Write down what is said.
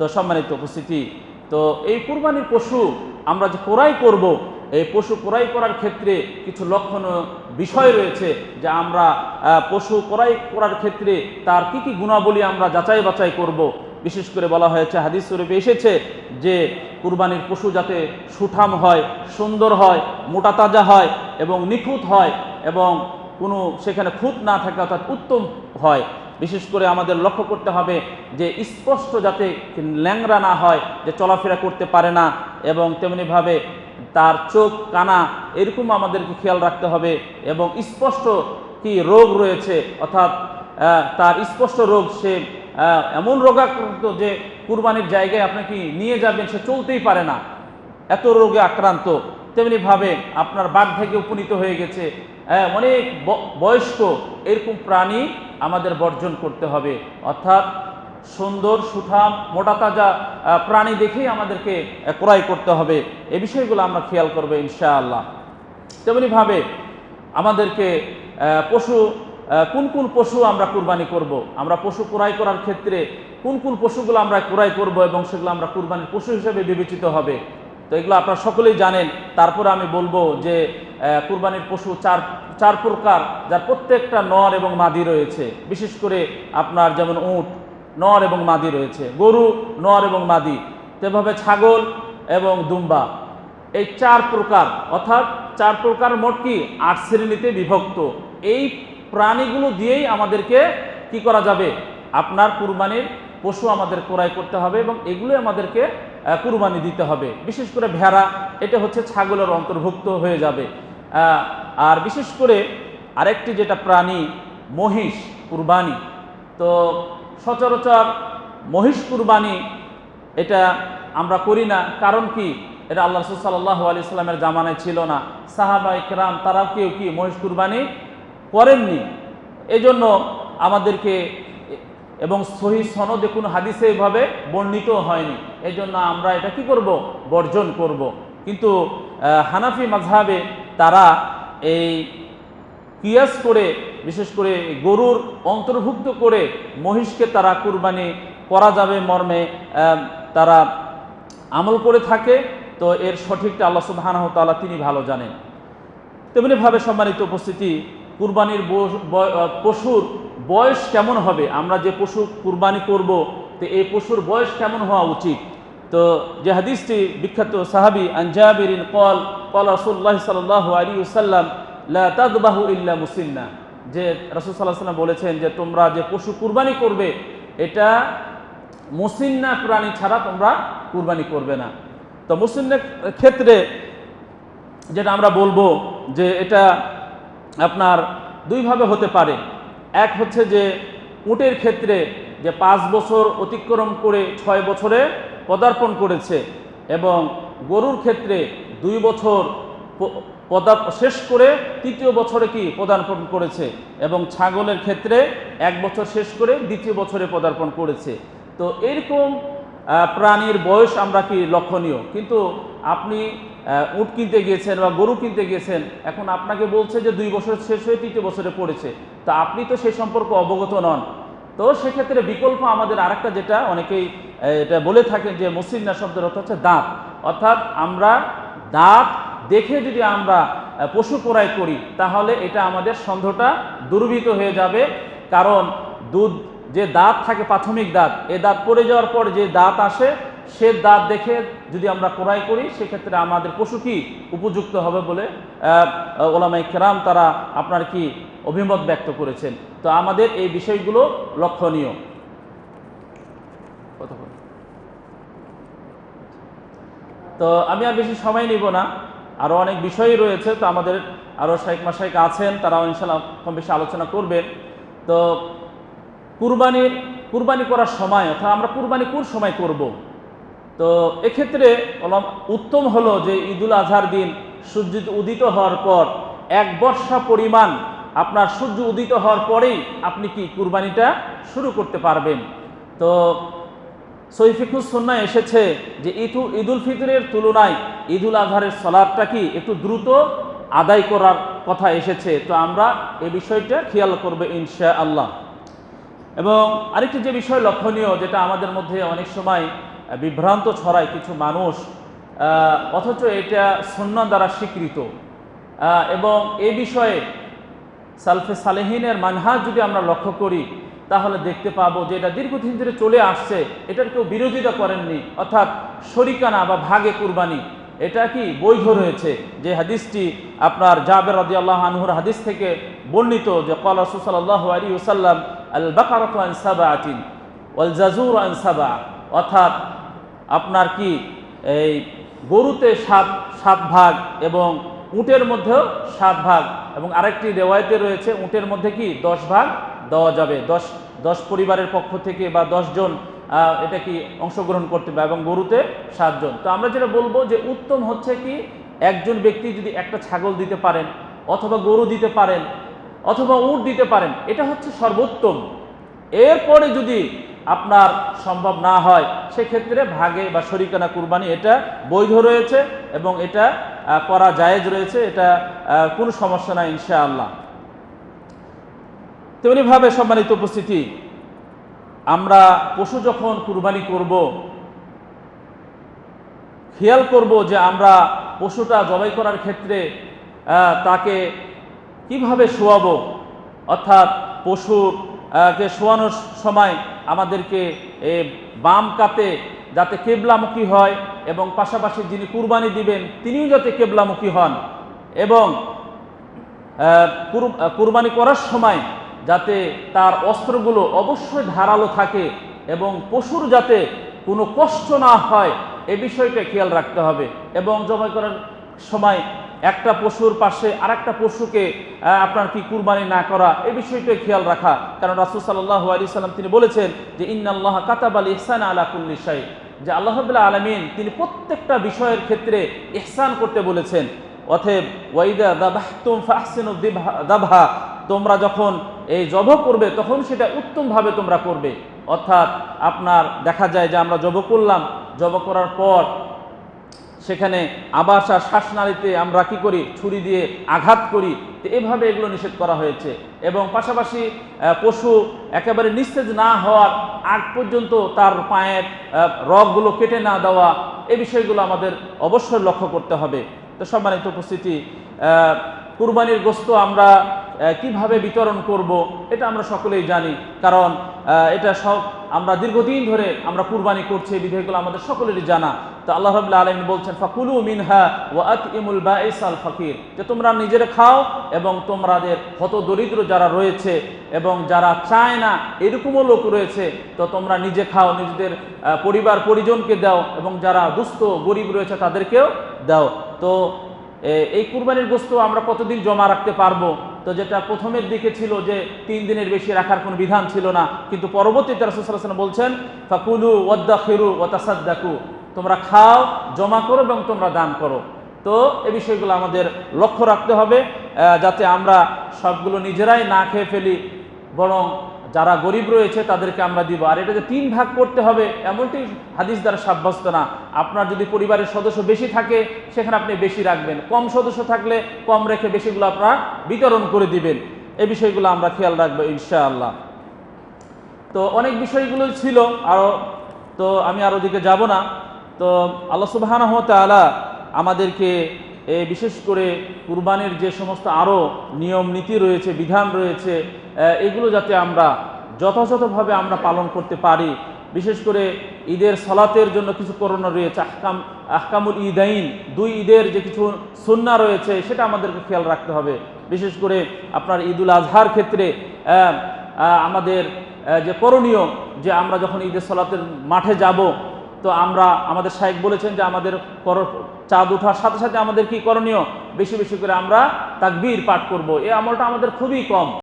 তো সম্মানিত উপস্থিতি, তো এই কুরবানির পশু আমরা যে কোরাই করব, এই পশু কোরাই করার ক্ষেত্রে কিছু লক্ষণীয় বিষয় রয়েছে যে আমরা পশু কোরাই করার ক্ষেত্রে তার কি কি গুণাবলী আমরা যাচাই বাছাই করব। বিশেষ করে বলা হয়েছে, হাদিস স্বরূপে এসেছে যে কুরবানির পশু যাতে সুঠাম হয়, সুন্দর হয়, মোটা তাজা হয় এবং নিখুঁত হয় এবং কোনো সেখানে খুঁত না থাকে অর্থাৎ উত্তম হয়। বিশেষ করে আমাদের লক্ষ্য করতে হবে যে স্পষ্ট যাতে ল্যাংরা না হয়, যে চলাফেরা করতে পারে না এবং তেমনিভাবে তার চোখ, কানা এরকম আমাদেরকে খেয়াল রাখতে হবে এবং স্পষ্ট কি রোগ রয়েছে, অর্থাৎ তার স্পষ্ট রোগ সে এমন রোগাক্রান্ত যে কুরবানির জায়গায় আপনাকে নিয়ে যাবেন সে চলতেই পারে না। এত রোগে আক্রান্ত, তেমনিভাবে আপনার বাঘ থেকে উপনীত হয়ে গেছে অনেক বয়স্ক এরকম প্রাণী আমাদের বর্জন করতে হবে। অর্থাৎ সুন্দর, সুঠাম, মোটা তাজা প্রাণী দেখেই আমাদেরকে ক্রয় করতে হবে। এ বিষয়গুলো আমরা খেয়াল করব ইনশাআল্লাহ। তেমনিভাবে আমাদেরকে পশু কোন কোন পশু আমরা কুরবানি করব। আমরা পশু ক্রয় করার ক্ষেত্রে কোন কোন পশুগুলো আমরা ক্রয় করব এবং সেগুলো আমরা কুরবানির পশু হিসেবে বিবেচিত হবে? তো এগুলো আপনারা সকলেই জানেন। তারপরে আমি বলব যে কুরবানির পশু চার চার প্রকার, যার প্রত্যেকটা নর এবং মাদি রয়েছে। বিশেষ করে আপনার যেমন উট, নর এবং মাদি রয়েছে। গরু, নর এবং মাদি। তেভাবে ছাগল এবং দুম্বা। এই চার প্রকার, অর্থাৎ চার প্রকার মোট কি? আট শ্রেণীতে বিভক্ত। এই প্রাণীগুলো দিয়েই আমাদেরকে কি করা যাবে? আপনার কুরবানির পশু আমাদের ক্রয় করতে হবে এবং এগুলো আমাদেরকে কুরবানি দিতে হবে। বিশেষ করে ভেড়া, এটা হচ্ছে ছাগলের অন্তর্ভুক্ত হয়ে যাবে। আর বিশেষ করে আরেকটি যেটা প্রাণী, মহিষ কুরবানি। তো সচরাচর মহিষ কুরবানি এটা আমরা করি না। কারণ কি? এটা আল্লাহ রসুল সাল্লাহ আলি সাল্লামের জামানায় ছিল না। সাহাবা ইকরাম, তারাও কেউ কি মহিষ কুরবানি করেননি? এজন্য আমাদেরকে এবং সহি সনদে কোনো হাদিসে এভাবে বর্ণিত হয়নি। এই জন্য আমরা এটা কি করব? বর্জন করব। কিন্তু হানাফি মাঝহাবে তারা এই কিয়াস করে, বিশেষ করে গরুর অন্তর্ভুক্ত করে মহিষকে তারা কুরবানি করা যাবে মর্মে তারা আমল করে থাকে। তো এর সঠিকটা আল্লাহ সুবাহানহ তাআলা তিনি ভালো জানেন। তেমনিভাবে সম্মানিত উপস্থিতি, কুরবানির পশুর বয়স কেমন হবে? আমরা যে পশু কুরবানি করব, তো এই পশুর বয়স কেমন হওয়া উচিত? তো যে হাদিসটি বিখ্যাত সাহাবি আনজাবিরিন কল কল রসুল্লাহ সাল্লাহ আলী সাল্লাম লা তাদবাহু ইল্লা মুসিন্না যে রসুল সাল্লাহ সাল্লাম বলেছেন যে তোমরা যে পশু কুরবানি করবে, এটা মুসিন্না প্রাণী ছাড়া তোমরা কুরবানি করবে না। তো মুসিন্নার ক্ষেত্রে যেটা আমরা বলব যে এটা আপনার দুইভাবে হতে পারে। এক হচ্ছে যে উটের ক্ষেত্রে যে পাঁচ বছর অতিক্রম করে ছয় বছরে পদার্পণ করেছে এবং গরুর ক্ষেত্রে দুই বছর পদা, শেষ করে তৃতীয় বছরে কি পদার্পণ করেছে এবং ছাগলের ক্ষেত্রে এক বছর শেষ করে দ্বিতীয় বছরে পদার্পণ করেছে। তো এরকম প্রাণীর বয়স আমরা কি লক্ষণীয়? কিন্তু আপনি উট কিনতে গিয়েছেন বা গরু কিনতে গিয়েছেন, এখন আপনাকে বলছে যে দুই বছর শেষ হয়ে তৃতীয় বছরে পড়েছে। তো আপনি তো সেই সম্পর্কে অবগত নন। তো সেক্ষেত্রে বিকল্প আমাদের আরেকটা যেটা, অনেকেই এটা বলে থাকেন যে মুসলিমনা শব্দের অর্থ হচ্ছে দাঁত। অর্থাৎ আমরা দাঁত দেখে যদি আমরা পশু ক্রয় করি, তাহলে এটা আমাদের সন্দেহটা দুর্বৃত হয়ে যাবে। কারণ দুধ যে দাঁত থাকে প্রাথমিক দাঁত, এ দাঁত পড়ে যাওয়ার পর যে দাঁত আসে, সে দাঁত দেখে যদি আমরা ক্রয় করি, সেক্ষেত্রে আমাদের পশু কি উপযুক্ত হবে বলে ওলামাই কেরাম তারা আপনার কি অভিমত ব্যক্ত করেছেন? তো আমাদের এই বিষয়গুলো লক্ষণীয়। তো আমি আর বেশি সময় নিব না। আরও অনেক বিষয়ই রয়েছে, তো আমাদের আরও শাইক মাসাইক আছেন, তারাও ইনশাল্লাহ কম বেশি আলোচনা করবেন। তো কুরবানির কুরবানি করার সময়, অর্থাৎ আমরা কুরবানি কোন সময় করব। তো এক্ষেত্রে উত্তম হলো যে ঈদুল আজহার দিন সূর্য উদিত হওয়ার পর এক বর্ষা পরিমাণ আপনার সূর্য উদিত হওয়ার পরেই আপনি কি কুরবানিটা শুরু করতে পারবেন? তো সৈফিকুস সন্না এসেছে যে ঈদু, ঈদুল ফিতরের তুলনায় ঈদুল আজহারের সলাদটা কি একটু দ্রুত আদায় করার কথা এসেছে। তো আমরা এ বিষয়টা খেয়াল করবে ইনশা আল্লাহ এবং আরেকটি যে বিষয় লক্ষণীয় যেটা আমাদের মধ্যে অনেক সময় বিভ্রান্ত ছড়ায় কিছু মানুষ অথচ এটা সন্না দ্বারা স্বীকৃত। এবং এ বিষয়ে সালফে সালেহিনের মানহাজ যদি আমরা লক্ষ্য করি, তাহলে দেখতে পাবো যে এটা দীর্ঘদিন ধরে চলে আসছে, এটার কেউ বিরোধিতা করেননি, অর্থাৎ শরিকানা বা ভাগে কুরবানি, এটা কি বৈধ রয়েছে? যে হাদিসটি আপনার জাবের রদি আল্লাহ আনহুর হাদিস থেকে বর্ণিত যে কল রসুসাল্লাহ আলী ওসাল্লাম আল বাকারত ওয়াল জাজুর আন সাবা অর্থাৎ আপনার কি এই গরুতে সাত সাত ভাগ এবং উটের মধ্যেও সাত ভাগ এবং আরেকটি রেওয়ায়তে রয়েছে উটের মধ্যে কি দশ ভাগ দেওয়া যাবে। দশ দশ পরিবারের পক্ষ থেকে বা জন এটা কি অংশগ্রহণ করতে পারে এবং গরুতে সাতজন তো আমরা যেটা বলব যে উত্তম হচ্ছে কি একজন ব্যক্তি যদি একটা ছাগল দিতে পারেন অথবা গরু দিতে পারেন অথবা উট দিতে পারেন, এটা হচ্ছে সর্বোত্তম। এরপরে যদি আপনার সম্ভব না হয়, সেক্ষেত্রে ভাগে বা শরিকানা কুরবানি, এটা বৈধ রয়েছে এবং এটা করা জায়েজ রয়েছে, এটা কোনো সমস্যা নাই, ইনশাআল্লাহ। তেমনিভাবে সম্মানিত উপস্থিতি, আমরা পশু যখন কুরবানি করব, খেয়াল করব যে আমরা পশুটা জবাই করার ক্ষেত্রে তাকে কীভাবে শোয়াবো? অর্থাৎ পশুর কে শোয়ানোর সময় আমাদেরকে বাম কাতে যাতে কেবলামুখী হয় এবং পাশাপাশি যিনি কুরবানি দিবেন, তিনিও যাতে কেবলামুখী হন এবং কুরবানি করার সময় যাতে তার অস্ত্রগুলো অবশ্যই ধারালো থাকে এবং পশুর যাতে কোনো কষ্ট না হয়, এ বিষয়টা খেয়াল রাখতে হবে এবং জবাই করার সময় একটা পশুর পাশে আরেকটা পশুকে আপনার কি কুরবানি না করা এই বিষয়টা খেয়াল রাখা। কারণ রাসুল সাল্লাহ আলী সাল্লাম তিনি বলেছেন যে, ইন্নাল্লাহ কাতাব আলী ইহসান আলা কুল্লি শাই। যে আল্লাহবুল্লাহ আলমিন তিনি প্রত্যেকটা বিষয়ের ক্ষেত্রে ইহসান করতে বলেছেন। অথব ওয়াইদা দাবাহতুম ফাহসিনু দাবহা তোমরা যখন এই জব করবে, তখন সেটা উত্তমভাবে তোমরা করবে। অর্থাৎ, আপনার দেখা যায় যে আমরা জব করলাম, জব করার পর সেখানে আবাসা শ্বাসনালীতে আমরা কি করি? ছুরি দিয়ে আঘাত করি। তো এভাবে এগুলো নিষেধ করা হয়েছে। এবং পাশাপাশি পশু একেবারে নিস্তেজ না হওয়ার আগ পর্যন্ত তার পায়ের রগগুলো কেটে না দেওয়া এই বিষয়গুলো আমাদের অবশ্যই লক্ষ্য করতে হবে। তো সম্মানিত উপস্থিতি কুরবানির গোস্ত আমরা কীভাবে বিতরণ করব, এটা আমরা সকলেই জানি। কারণ এটা সব আমরা দীর্ঘদিন ধরে আমরা কুরবানি করছি, এই বিধেয়গুলো আমাদের সকলেরই জানা। তো আল্লাহ রাবুল্লাহ আলমিন বলছেন, ফাকুলু মিনহা ওয়াত ইমুল বাইস আল ফকির। যে তোমরা নিজেরা খাও এবং তোমাদের হত দরিদ্র যারা রয়েছে এবং যারা চায় না এরকমও লোক রয়েছে, তো তোমরা নিজে খাও, নিজেদের পরিবার পরিজনকে দাও এবং যারা দুস্থ, গরিব রয়েছে তাদেরকেও দাও। তো এই কুরবানির বস্তু আমরা কতদিন জমা রাখতে পারব? তো যেটা প্রথমের দিকে ছিল যে তিন দিনের বেশি রাখার কোনো বিধান ছিল না, কিন্তু পরবর্তীতে রাসুসাল্লাম বলছেন, ফাকুলু ওয়াদ্দা ফেরু ওয়াতাসাদ্দাকু তোমরা খাও, জমা করো এবং তোমরা দান করো। তো এ বিষয়গুলো আমাদের লক্ষ্য রাখতে হবে যাতে আমরা সবগুলো নিজেরাই না খেয়ে ফেলি, বরং যারা গরিব রয়েছে তাদেরকে আমরা দিব। আর এটা যে তিন ভাগ করতে হবে, এমনটি হাদিস দ্বারা সাব্যস্ত না। আপনার যদি পরিবারের সদস্য বেশি থাকে, সেখানে আপনি বেশি রাখবেন। কম সদস্য থাকলে কম রেখে বেশিগুলো আপনার বিতরণ করে দিবেন। এই বিষয়গুলো আমরা খেয়াল রাখব ইনশাআল্লাহ। তো অনেক বিষয়গুলো ছিল আরও তো আমি আর ওদিকে যাব না। তো আল্লাহ সুবাহানহ তালা আমাদেরকে বিশেষ করে কুরবানির যে সমস্ত আরও নিয়ম নীতি রয়েছে, বিধান রয়েছে এগুলো যাতে আমরা যথাযথভাবে আমরা পালন করতে পারি। বিশেষ করে ঈদের সলাতের জন্য কিছু করোনা রয়েছে, আহকাম, আহকামুল ঈদাইন। দুই ঈদের যে কিছু সুন্না রয়েছে, সেটা আমাদেরকে খেয়াল রাখতে হবে। বিশেষ করে আপনার ঈদুল আজহার ক্ষেত্রে আমাদের যে করণীয় যে আমরা যখন ঈদের সলাতের মাঠে যাব, তো আমরা, আমাদের শাহেক বলেছেন যে আমাদের কর, চাঁদ ওঠার সাথে সাথে আমাদের কি করণীয়? বেশি বেশি করে আমরা তাকবীর পাঠ করব। এই আমলটা আমাদের খুবই কম।